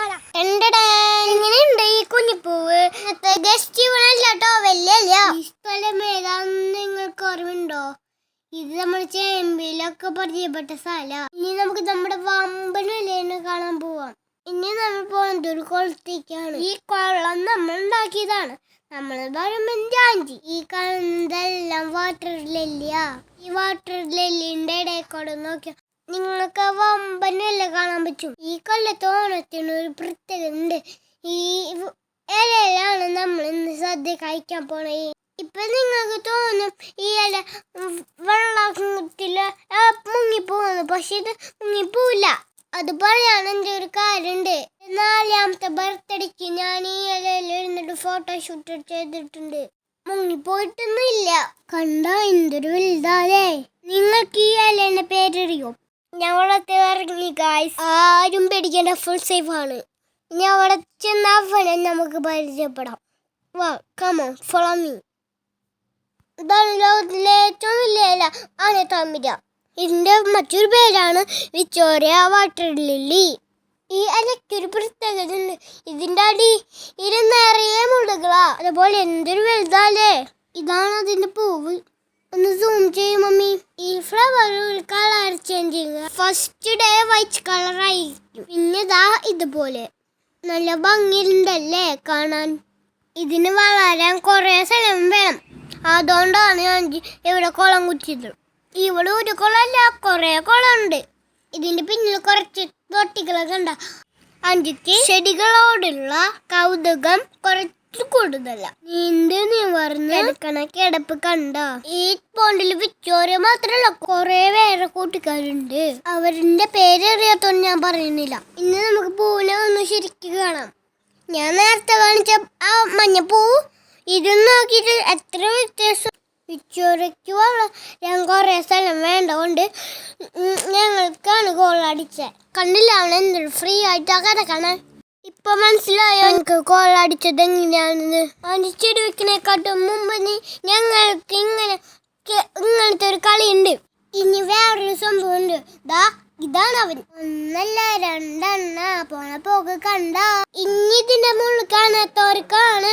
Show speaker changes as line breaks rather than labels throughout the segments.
കാണാം. എങ്ങനെയുണ്ട് ഈ കുഞ്ഞിപ്പൂവ്. ഗസ്റ്റ് ഇവണല്ല ഈ സ്ഥലം ഏതാന്ന് നിങ്ങൾക്ക് ഓർമ്മയുണ്ടോ? ഇത് നമ്മൾ ചേമ്പിലൊക്കെ പരിചയപ്പെട്ട സ്ഥലം. ഇനി നമുക്ക് നമ്മുടെ വമ്പൻ വിലയെന്ന് കാണാൻ പോവാം. ഇനി നമ്മൾ പോകുന്നത് ഒരു കുളത്തേക്കാണ് ഈ കുളം നമ്മൾ ഉണ്ടാക്കിയതാണ്. നമ്മൾ പറയുമ്പോൾ ജാഞ്ചി ഈ കാണുന്നതെല്ലാം വാട്ടർ ലെല്ലിയാ ഈ വാട്ടർ ലെല്ലിന്റെ ഇടയിൽ കൂടെ നോക്കിയാൽ നിങ്ങൾക്ക് വമ്പനല്ല കാണാൻ പറ്റും? ഈ കൊല്ലത്തെ ഒരു പ്രത്യേകത ഉണ്ട് ഈ ഇലയിലാണ് നമ്മൾ ഇന്ന് സദ്യ കഴിക്കാൻ പോണേ. ഇപ്പൊ നിങ്ങൾക്ക് തോന്നും ഈ ഇല വെള്ളത്തിൽ മുങ്ങി മുങ്ങിപ്പോകുന്നു. പക്ഷെ ഇത് മുങ്ങിപ്പോവില്ല. അത് പറയാൻ എന്റെ ഒരു കാര്യമുണ്ട്. നാലാമത്തെ ബർത്ത്ഡേക്ക് ഞാൻ ഈ ഇലയിൽ ഇരുന്നിട്ട് ഫോട്ടോഷൂട്ട് ചെയ്തിട്ടുണ്ട്. മുങ്ങിപ്പോയിട്ടൊന്നുമില്ല. കണ്ട എന്തൊരു വലുതാലേ നിങ്ങൾക്ക് ഈ ഇലേന്റെ പേരറിയോ? ഞങ്ങളത്തെ ഇറങ്ങി ഗായ്സ് ആരും പേടിക്കേണ്ട ഫുൾ സേഫ് ആണ്. ഇനി അവിടെ ചെന്ന ഫലം നമുക്ക് പരിചയപ്പെടാം. വാ കമോ ഫോളോ മീ ഇതാണ് ലോകത്തിലെ ഏറ്റവും വലിയ ആണ് ആന ഇതിന്റെ മറ്റൊരു പേരാണ് വിക്ടോറിയ വാട്ടർ ലില്ലി. ഈ അലക്കൊരു പ്രത്യേകത ഉണ്ട് ഇതിന്റെ അടി ഇത് നിറയെ അതുപോലെ എന്തൊരു വലുതാലേ ഇതാണ് അതിന്റെ പൂവ്. ഒന്ന് സൂം ചെയ്യും മമ്മി. ഈ കളർ ചേഞ്ച് ചെയ്യുക ഫസ്റ്റ് ഡേ വൈറ്റ് കളർ ആയിരിക്കും. പിന്നെ ഇതാ ഇതുപോലെ. നല്ല ഭംഗിയുണ്ടല്ലേ കാണാൻ? ഇതിന് വളരാൻ കുറേ സ്ഥലം വേണം. അതുകൊണ്ടാണ് ഞാൻ ഇവിടെ കുളം കുറ്റിയത് ഇവിടെ ഒരു കുളമല്ല കുറേ കുളമുണ്ട്. ഇതിന്റെ പിന്നിൽ കുറച്ച് തൊട്ടികളൊക്കെ ഉണ്ടാകും അഞ്ചിക്ക് ചെടികളോടുള്ള കൗതുകം കുറച്ച് കൂടുതല നീണ്ട് നിവർന്ന് എടുക്കണ കിടപ്പ് കണ്ട? ഈ പോണ്ടിൽ വിച്ചോര മാത്രല്ല കൊറേ വേറെ കൂട്ടുകാരുണ്ട്. അവരുടെ പേരറിയാത്തോണ്ട് ഞാൻ പറയുന്നില്ല. ഇന്ന് നമുക്ക് പൂവിനെ ഒന്ന് ശരിക്കും കാണാം. ഞാൻ നേരത്തെ കാണിച്ച ആ മഞ്ഞപ്പൂ ഇത് നോക്കിയിട്ട് എത്ര വ്യത്യാസം. വിച്ചോരയ്ക്ക് ഞാൻ കുറേ സ്ഥലം വേണ്ടതുകൊണ്ട് കൊണ്ട് ഞങ്ങൾക്കാണ് ഗോൾ അടിച്ചത് കണ്ടില്ല അവൻ എന്തൊരു ഫ്രീ ആയിട്ടാ കിടക്കണേ. ഇപ്പൊ മനസ്സിലായോ? എനിക്ക് കോൾ അടിച്ചത് എങ്ങനെയാണെന്ന് അടിച്ചെടി ചെടി വെക്കണേക്കാട്ടും മുമ്പ് ഞങ്ങൾക്ക് ഇങ്ങനെ ഇങ്ങനത്തെ ഒരു കളിയുണ്ട്. ഇനി വേറൊരു സംഭവം ഉണ്ട് ദാ ഇതാണ് അവൻ. ഒന്നല്ല രണ്ടെണ്ണ. പോണ പോക്ക് കണ്ട. ഇനി ഇതിന്റെ മുള്ളു കാണാത്തവർക്കാണ്.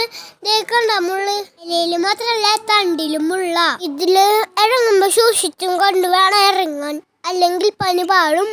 കണ്ട മുള്ളു. ഇലയിൽ മാത്രല്ല തണ്ടിലും മുള്ള. ഇതിൽ ഇറങ്ങുമ്പോ സൂക്ഷിച്ചും കൊണ്ട് വേണം ഇറങ്ങാൻ. അല്ലെങ്കിൽ പനി പാഴും